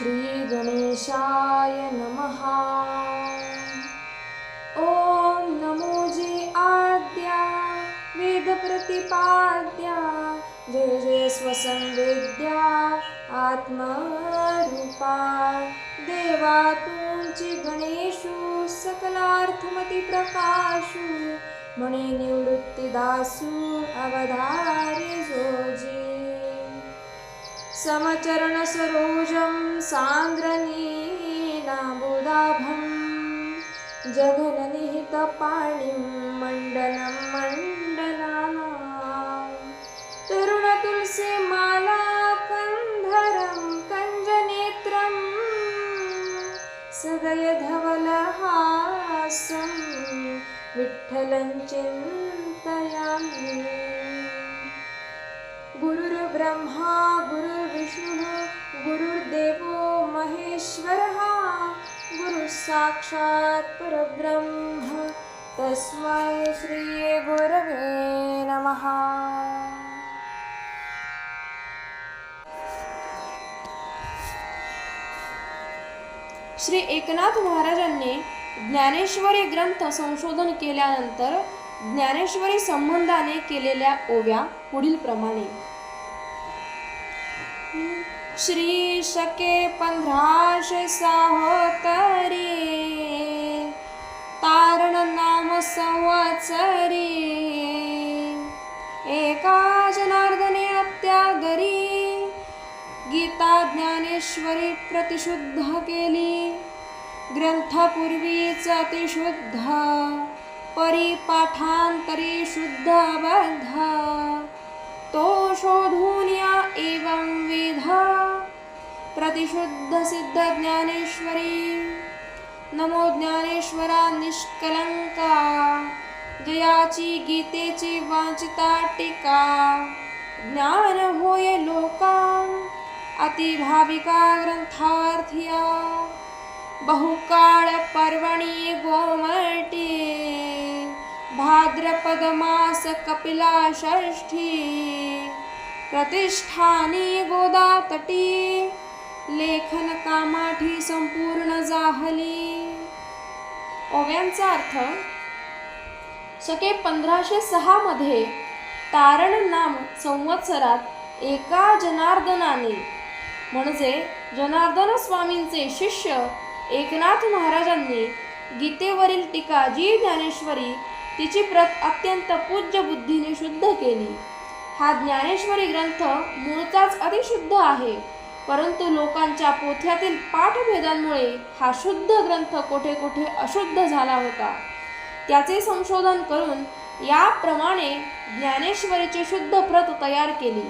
श्रीगणेशाय नमः। ॐ नमोजी आद्या वेदप्रतिपाद्या जय जय स्वसंवेद्या आत्मरूपा। देवा तुमची गणेशू सकलार्थमती प्रकाशू मणे निवृत्तिदासू जोजी। समचरण सरोजं सान्द्रनीनाबुदाभं जघननिहितपाणिं मण्डनं मण्डलानां तरुणतुलसीमाला कन्धरं कञ्जनेत्रं सदयधवलहासं विठ्ठलं चिन्तयामि गुरुर्ब्रह्मा गुरुर्विष्णुः गुरुर्देवो महेश्वरः गुरुसाक्षात् परब्रह्म. तस्मै श्रीगुरवे नमः. श्री एकनाथ महाराजांनी ज्ञानेश्वरी ग्रंथ संशोधन केल्यानंतर ज्ञानेश्वरी संबंधाने केलेल्या ओव्या पुढील प्रमाणे श्री शके पंधराशे साहोतरी तारण नाम संवत्सरी. एका जनार्दने अत्यादरी गीता ज्ञानेश्वरी प्रतिशुद्ध केली. ग्रंथपूर्वीच अतिशुद्ध. परिपाठांतरी शुद्ध बद्ध. तो शोधून या एवं विधा. प्रतिशुद्ध सिद्ध ज्ञानेश्वरी नमो ज्ञानेश्वरा निष्कलंका जयाची गीतेची वाचिता टीका। ज्ञान होय लोका। अतिभाविका ग्रंथार्थिया बहुकाळ पर्वणी गोमटी भाद्रपद मास कपिला षष्ठी प्रतिष्ठानी गोदा तटी लेखन कामाठी संपूर्ण जाहली. ओव्यांचा अर्थ शके पंधराशे सहामध्ये तारण नाम संवत्सरात एका जनार्दनाने म्हणजे जनार्दन स्वामींचे शिष्य एकनाथ महाराजांनी गीतेवरील टीका जी ज्ञानेश्वरी तिची प्रत अत्यंत पूज्य बुद्धीने शुद्ध केली. हा ज्ञानेश्वरी ग्रंथ मूळचाच अतिशुद्ध आहे. परंतु लोकांच्या पोथ्यातील पाठभेदांमुळे हा शुद्ध ग्रंथ कोठे कोठे अशुद्ध झाला होता? त्याचे संशोधन करून याप्रमाणे ज्ञानेश्वरीची शुद्ध प्रत तयार केली.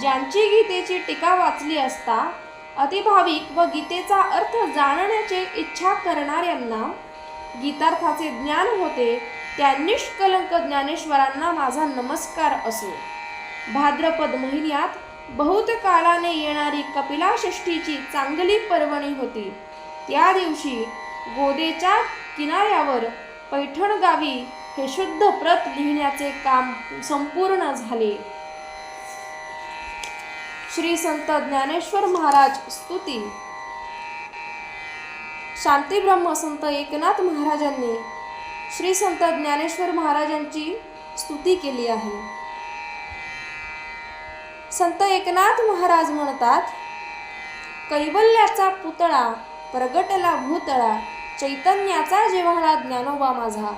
ज्यांची गीतेची टीका वाचली असता अतिभाविक व गीतेचा अर्थ जाणण्याची इच्छा करणाऱ्यांना गीतार्थाचे ज्ञान होते त्या निष्कलंक ज्ञानेश्वरांना माझा नमस्कार असो. भाद्रपद महिन्यात बहुत काळाने येणारी कपिला षष्ठीची चांगली पर्वणी होती. त्या दिवशी गोदेच्या किनाऱ्यावर पैठण गावी हे शुद्ध प्रत लिहिण्याचे काम संपूर्ण झाले. श्री संत ज्ञानेश्वर महाराज स्तुती. शांती ब्रह्म संत एकनाथ महाराजांनी श्री संत ज्ञानेश्वर महाराजांची स्तुती केली आहे. संत एकनाथ महाराज म्हणतात कैवल्याचा पुतळा प्रगटला भूतळा चैतन्याचा जेव्हा ज्ञानोबा माझा.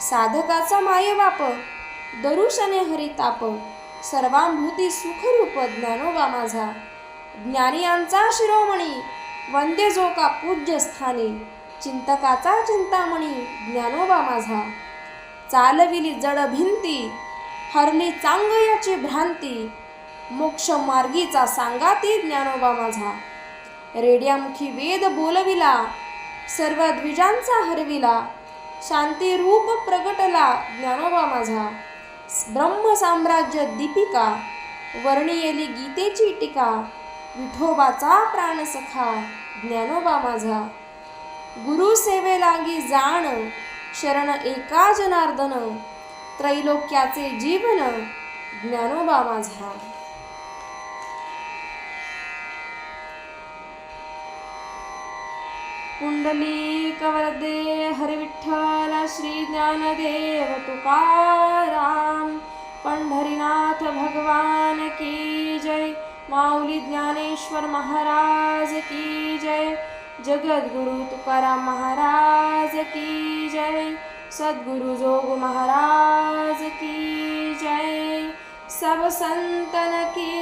साधकाचा मायबाप दरुशने हरिताप सर्वांभूती सुखरूप ज्ञानोबा माझा. ज्ञानियांचा शिरोमणी वंदे जो का पूज्य स्थानी चिंतकाचा चिंतामणी ज्ञानोबा माझा. चालविली जड भिंती हरली चांगयाची भ्रांती मोक्ष मार्गीचा सांगा ते ज्ञानोबा माझा. रेड्यामुखी वेद बोलविला सर्व द्विजांचा हरविला शांती रूप प्रगटला ज्ञानोबा माझा. ब्रह्म साम्राज्य दीपिका वर्णियेली गीतेची टीका विठोबाचा प्राणसखा ज्ञानोबा माझा. गुरु सेवे लागी जाण शरण एका जनार्दन त्रैलोक्याचे जीवन ज्ञानोबा माझा. पुंडलिक हरिविठ्ठल श्रीज्ञानदेव श्री ज्ञानदेव तुकाराम पंढरीनाथ भगवान की जय माऊली ज्ञानेश्वर महाराज की जय जगद्गुरु तुकाराम महाराज की जय सद्गुरु जोग महाराज की जय सब संतन की